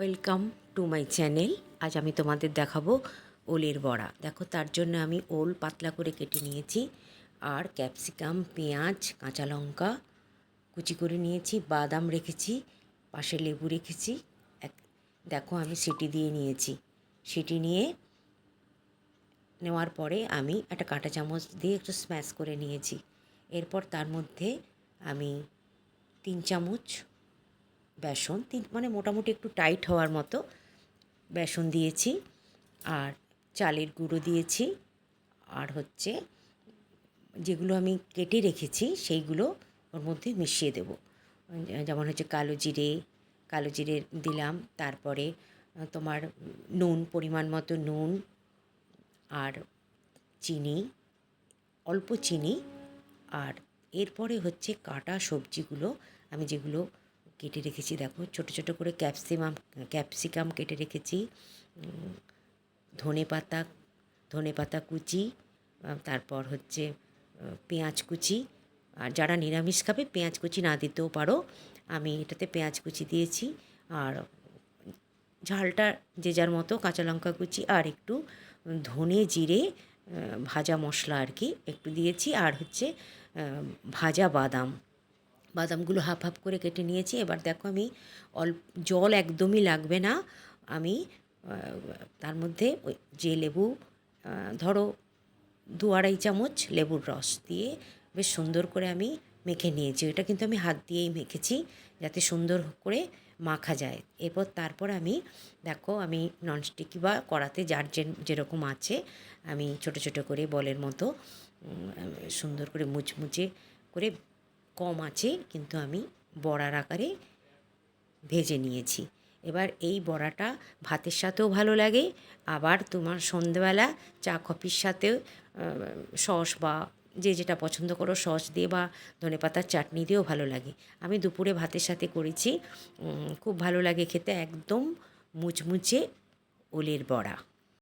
Welcome to my channel. আজ আমি তোমাদের দেখাবো ওলের বড়া। দেখো, তার জন্য আমি ওল পাতলা করে কেটে নিয়েছি। আর ক্যাপসিকাম, পেঁয়াজ, কাঁচা লঙ্কা কুচি করে নিয়েছি, বাদাম রেখেছি, পাশে লেবু রেখেছি। এক, দেখো, আমি সিটি দিয়ে নিয়েছি। সিটি নিয়ে নেওয়ার পরে আমি একটা কাঁটা চামচ দিয়ে একটু স্ম্যাশ করে নিয়েছি। এরপর তার মধ্যে আমি তিন চামচ বেসন তিন মানে মোটামুটি একটু টাইট হওয়ার মতো বেসন দিয়েছি। আর চালের গুঁড়ো দিয়েছি। আর হচ্ছে যেগুলো আমি কেটে রেখেছি সেইগুলো ওর মধ্যে মিশিয়ে দেব। যেমন হচ্ছে কালো জিরে কালো জিরে দিলাম। তারপরে তোমার নুন, পরিমাণ মতো নুন আর চিনি, অল্প চিনি। আর এরপরে হচ্ছে কাটা সবজিগুলো আমি যেগুলো কেটে রেখেছি, দেখো, ছোট ছোট করে ক্যাপসিমাম, ক্যাপসিকাম কেটে রেখেছি ধনে পাতা ধনে পাতা কুচি তারপর হচ্ছে পেঁয়াজ কুচি, আর যারা নিরামিষ খাবে, পেঁয়াজ কুচি না দিতেও পারো। আমি এটাতে পেঁয়াজ কুচি দিয়েছি, আর ঝালটা যে যার মতো, কাঁচা লঙ্কা কুচি আর একটু ধনে জিরে ভাজা মশলা আর কি একটু দিয়েছি, আর হচ্ছে ভাজা বাদাম। বাদামগুলো হাফ হাফ করে কেটে নিয়েছি। এবার দেখো আমি অল্প জল একদমই লাগবে না। আমি তার মধ্যে ওই যে লেবু ধরো দু আড়াই চামচ লেবুর রস দিয়ে বেশ সুন্দর করে আমি মেখে নিয়েছি। এটা কিন্তু আমি হাত দিয়েই মেখেছি যাতে সুন্দর করে মাখা যায়। এরপর তারপর আমি, দেখো আমি ননস্টিকি বা কড়াতে যার যে, যেরকম আছে, আমি ছোট ছোট করে বলের মতো সুন্দর করে মুচমুচে করে কম আছে, কিন্তু আমি বড়ার আকারে ভেজে নিয়েছি। এবার এই বড়াটা ভাতের সাথেও ভালো লাগে, আবার তোমার সন্ধেবেলা চা কফির সাথেও সস বা যে যেটা পছন্দ করো, সস দিয়ে বা ধনে পাতার চাটনি দিয়েও ভালো লাগে। আমি দুপুরে ভাতের সাথে করেছি খুব ভালো লাগে খেতে, একদম মুচমুচে ওলের বড়া।